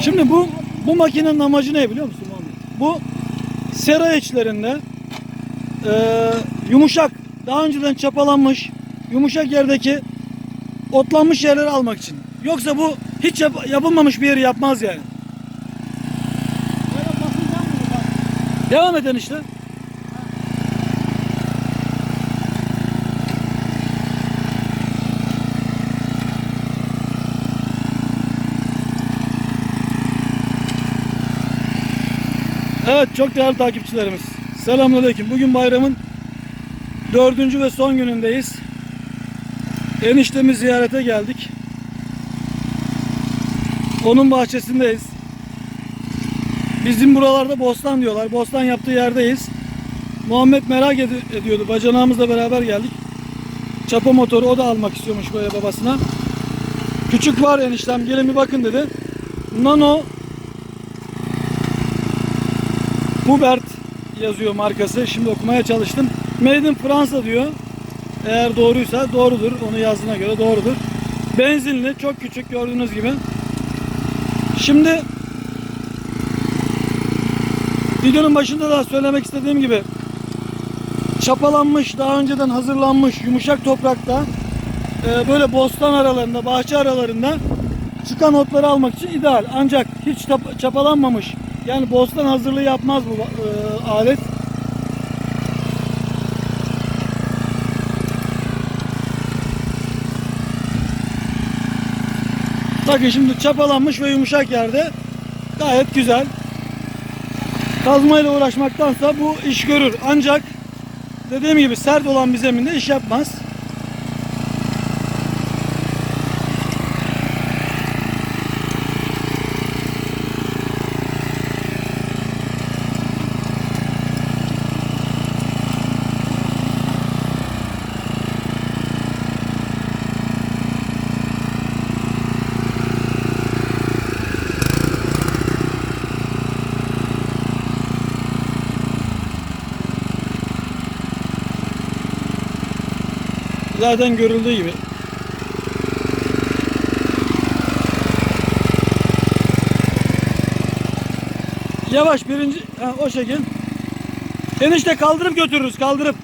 Şimdi bu bu makinenin amacı ne biliyor musun Muhammed? Bu sera içlerinde eee, yumuşak, daha önceden çapalanmış, yumuşak yerdeki otlanmış yerleri almak için. Yoksa bu hiç yap- yapılmamış bir yeri yapmaz yani. Devam eden işte. Evet çok değerli takipçilerimiz. Selamünaleyküm. Bugün bayramın dördüncü ve son günündeyiz. Eniştemi ziyarete geldik. Onun bahçesindeyiz. Bizim buralarda bostan diyorlar. Bostan yaptığı yerdeyiz. Muhammed merak ed- ediyordu. Bacanağımızla beraber geldik. Çapa motoru o da almak istiyormuş böyle babasına. Küçük var eniştem gelin bir bakın dedi. Nano Hubert yazıyor markası. Şimdi okumaya çalıştım. Made in Fransa diyor. Eğer doğruysa doğrudur. Onu yazdığına göre doğrudur. Benzinli çok küçük gördüğünüz gibi. Şimdi Videonun başında da söylemek istediğim gibi çapalanmış, daha önceden hazırlanmış yumuşak toprakta e, böyle bostan aralarında, bahçe aralarında çıkan otları almak için ideal. Ancak hiç çapalanmamış, yani bostan hazırlığı yapmaz bu e, alet. Bakın şimdi çapalanmış ve yumuşak yerde gayet güzel. Kazmayla uğraşmaktansa bu iş görür. Ancak dediğim gibi sert olan bir zeminde iş yapmaz. Zaten görüldüğü gibi. Yavaş birinci ha, o şekil. Enişte kaldırıp götürürüz kaldırıp.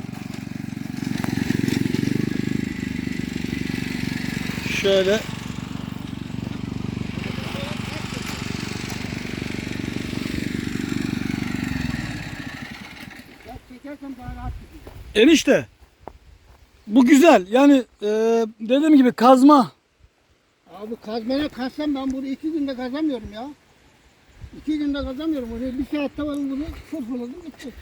Şöyle. Enişte. Bu güzel. Yani e, dediğim gibi kazma. Abi kazmaya kazsam ben bunu iki günde kazamıyorum ya. İki günde kazamıyorum. Bunu bir saatte ben bunu fırfırladım gitti.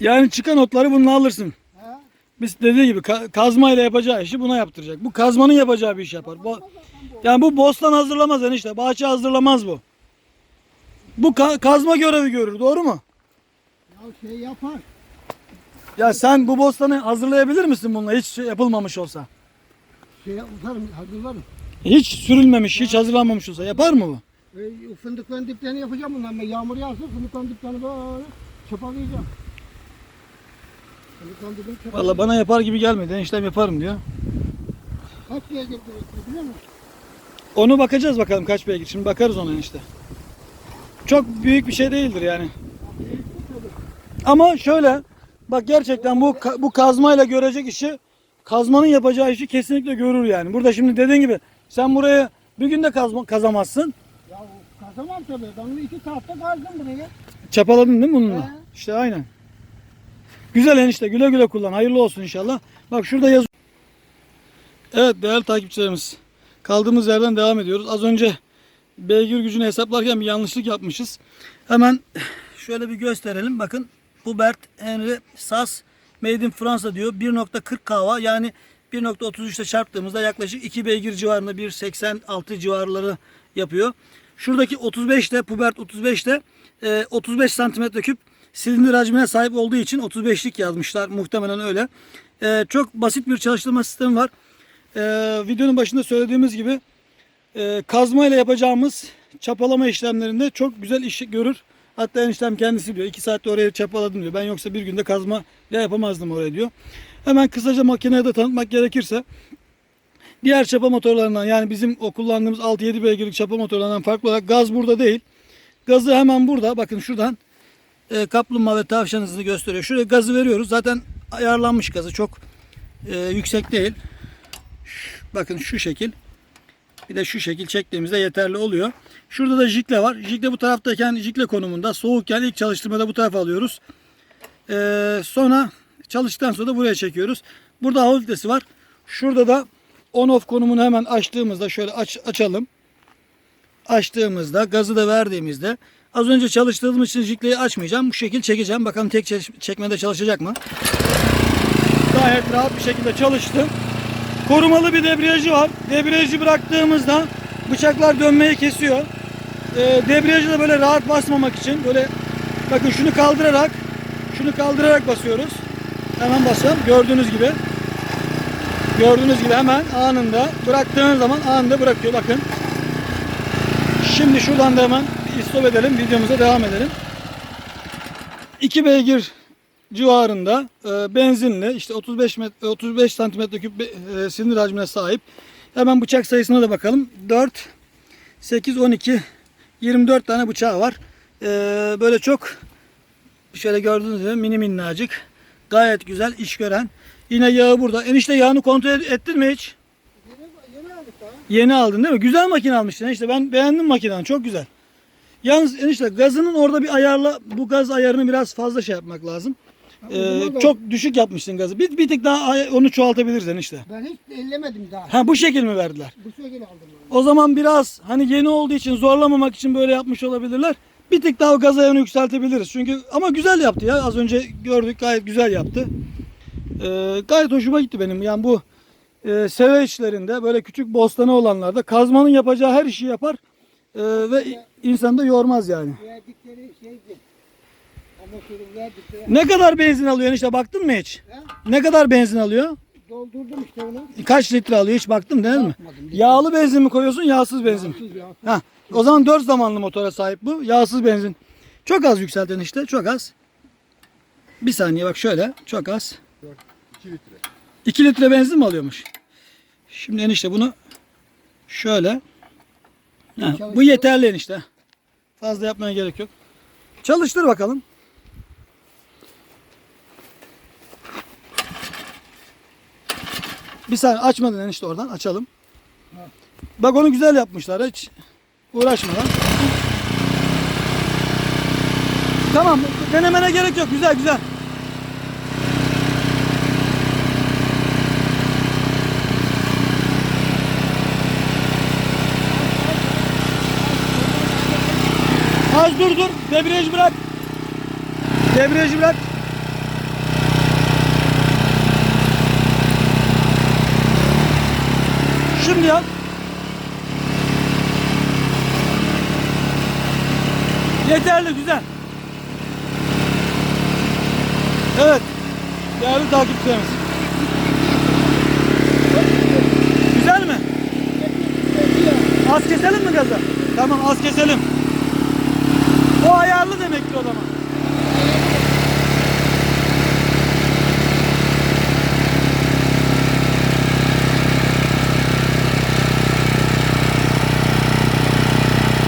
Yani çıkan otları bununla alırsın. Ha? Biz dediği gibi ka- kazmayla yapacağı işi buna yaptıracak. Bu kazmanın yapacağı bir iş yapar. Bu, yani bu bostan hazırlamaz enişte. Bahçe hazırlamaz bu. Bu ka- kazma görevi görür. Doğru mu? Ya şey yapar. Ya sen bu bostanı hazırlayabilir misin bununla hiç şey yapılmamış olsa? Şey utarım, hazırlarım. Hiç sürülmemiş, hiç hazırlanmamış olsa yapar mı bu? E, fındıkların diplerini yapacağım bundan. Ben yağmur yağsın fındıkların diplerini böyle çapalayacağım. Fındıkların diplerini Vallahi çapalayacağım. bana yapar gibi gelmedi. Eniştem yaparım diyor. Kaç gelecek direkt biliyor musun? Onu bakacağız bakalım kaç beygir. Şimdi bakarız ona enişte. Çok büyük bir şey değildir yani. Ama şöyle bak gerçekten bu bu kazmayla görecek işi kazmanın yapacağı işi kesinlikle görür yani. Burada şimdi dediğin gibi sen buraya bir günde kazma, kazamazsın. Ya kazamam tabii. Ben bunu iki saatte kazdım burayı. Çapaladın değil mi bununla? He. İşte aynen. Güzel enişte güle güle kullan. Hayırlı olsun inşallah. Bak şurada yaz. Evet değerli takipçilerimiz. Kaldığımız yerden devam ediyoruz. Az önce beygir gücünü hesaplarken bir yanlışlık yapmışız. Hemen şöyle bir gösterelim. Bakın Hubert Henry Sass Made in Fransa diyor. 1.40 kava yani 1.33 ile çarptığımızda yaklaşık 2 beygir civarında 1.86 civarları yapıyor. Şuradaki 35 de Hubert 35 de e, 35 santimetre küp silindir hacmine sahip olduğu için 35'lik yazmışlar. Muhtemelen öyle. E, çok basit bir çalıştırma sistemi var. E, videonun başında söylediğimiz gibi e, kazma ile yapacağımız çapalama işlemlerinde çok güzel iş görür. Hatta eniştem kendisi diyor. 2 saatte oraya çapaladım diyor. Ben yoksa bir günde kazma ile yapamazdım oraya diyor. Hemen kısaca makineye de tanıtmak gerekirse Diğer çapa motorlarından yani bizim o kullandığımız 6-7 beygirlik çapa motorlarından farklı olarak gaz burada değil. Gazı hemen burada. Bakın şuradan e, kaplumbağa ve tavşan hızını gösteriyor. Şuraya gazı veriyoruz. Zaten ayarlanmış gazı. Çok e, yüksek değil. Şu- bakın şu şekil. Bir de şu şekil çektiğimizde yeterli oluyor. Şurada da jikle var. Jikle bu taraftayken jikle konumunda. Soğukken ilk çalıştırmada bu tarafa alıyoruz. Ee, sonra çalıştıktan sonra da buraya çekiyoruz. Burada hava filtresi var. Şurada da on off konumunu hemen açtığımızda şöyle aç, açalım. Açtığımızda gazı da verdiğimizde az önce çalıştırdığımız için jikleyi açmayacağım. Bu şekil çekeceğim. Bakalım tek çe- çekmede çalışacak mı? Gayet rahat bir şekilde çalıştı. Korumalı bir debriyajı var. Debriyajı bıraktığımızda bıçaklar dönmeyi kesiyor. Ee, debriyajı da böyle rahat basmamak için böyle bakın şunu kaldırarak şunu kaldırarak basıyoruz. Hemen basalım. Gördüğünüz gibi. Gördüğünüz gibi hemen anında bıraktığınız zaman anında bırakıyor. Bakın. Şimdi şuradan da hemen istop edelim. Videomuza devam edelim. 2 beygir civarında e, benzinli işte 35 met 35 santimetre küp be- e, silindir hacmine sahip. Hemen bıçak sayısına da bakalım. 4 8 12 24 tane bıçağı var. E, böyle çok şöyle gördüğünüz gibi mini minnacık. Gayet güzel iş gören. Yine yağı burada. Enişte yağını kontrol ettin mi hiç? Yeni, aldın değil mi? Güzel makine almışsın enişte. Ben beğendim makineni. Çok güzel. Yalnız enişte gazının orada bir ayarla bu gaz ayarını biraz fazla şey yapmak lazım. Ee, çok düşük yapmışsın gazı. Bir, bir tık daha onu çoğaltabiliriz enişte. Ben hiç ellemedim daha. Ha bu şekil mi verdiler? Bu şekilde aldım ben. O zaman biraz hani yeni olduğu için zorlamamak için böyle yapmış olabilirler. Bir tık daha o gaz ayarını yükseltebiliriz. Çünkü ama güzel yaptı ya. Az önce gördük gayet güzel yaptı. Ee, gayet hoşuma gitti benim. Yani bu e, seve işlerinde böyle küçük bostanı olanlarda kazmanın yapacağı her işi yapar. Ee, ve insanı da yormaz yani. Verdikleri şeydi. Ne kadar benzin alıyor enişte baktın mı hiç? Ne kadar benzin alıyor? Doldurdum işte onu. Kaç litre alıyor hiç baktın değil mi? Bakmadım. Yağlı benzin mi koyuyorsun yağsız benzin mi? Yağsız ya. Ha, o zaman 4 zamanlı motora sahip bu. Yağsız benzin. Çok az yükselten işte. Çok az. Bir saniye bak şöyle. Çok az. 2 litre. 2 litre benzin mi alıyormuş? Şimdi enişte bunu şöyle. Ha, bu yeterli enişte. Fazla yapmaya gerek yok. Çalıştır bakalım. Bir saniye açmadın enişte oradan. Açalım. Bak onu güzel yapmışlar. Hiç uğraşmadan. Tamam. Denemene gerek yok. Güzel güzel. Az dur dur. Debriyaj bırak. Debriyajı bırak. Şimdi yap. Yeterli güzel. Evet. Değerli takipçilerimiz. Güzel mi? Az keselim mi gazı? Tamam az keselim. O ayarlı demektir o zaman.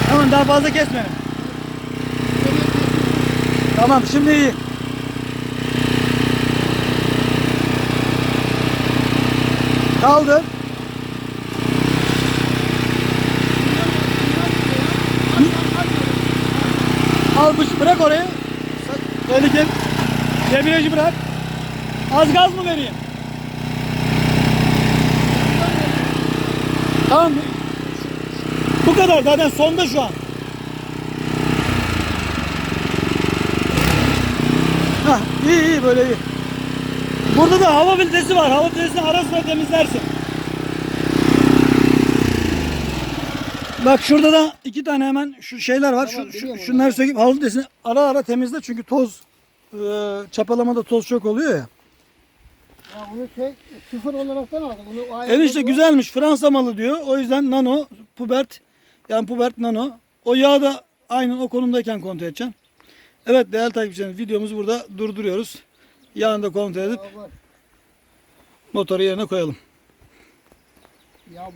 Tamam daha fazla kesme. Tamam şimdi iyi. Kaldı. Al bu- bırak orayı. Tehlike. Debriyajı bırak. Az gaz mı vereyim? Tamam. Bu kadar zaten sonda şu an. İyi iyi böyle iyi. Burada da hava filtresi var. Hava filtresini ara sıra temizlersin. Bak şurada da iki tane hemen şu şeyler var. Tamam, şu, şu, şunları söküp hava filtresini ara ara temizle çünkü toz e, çapalamada toz çok oluyor ya. Ya onu şey sıfır olaraktan aldım. Ayarı- Enişte güzelmiş. Fransa malı diyor. O yüzden nano, pubert yani pubert nano. O yağı da aynen o konumdayken kontrol edeceksin. Evet değerli takipçilerimiz videomuzu burada durduruyoruz. Yağını da kontrol edip motoru yerine koyalım. Ya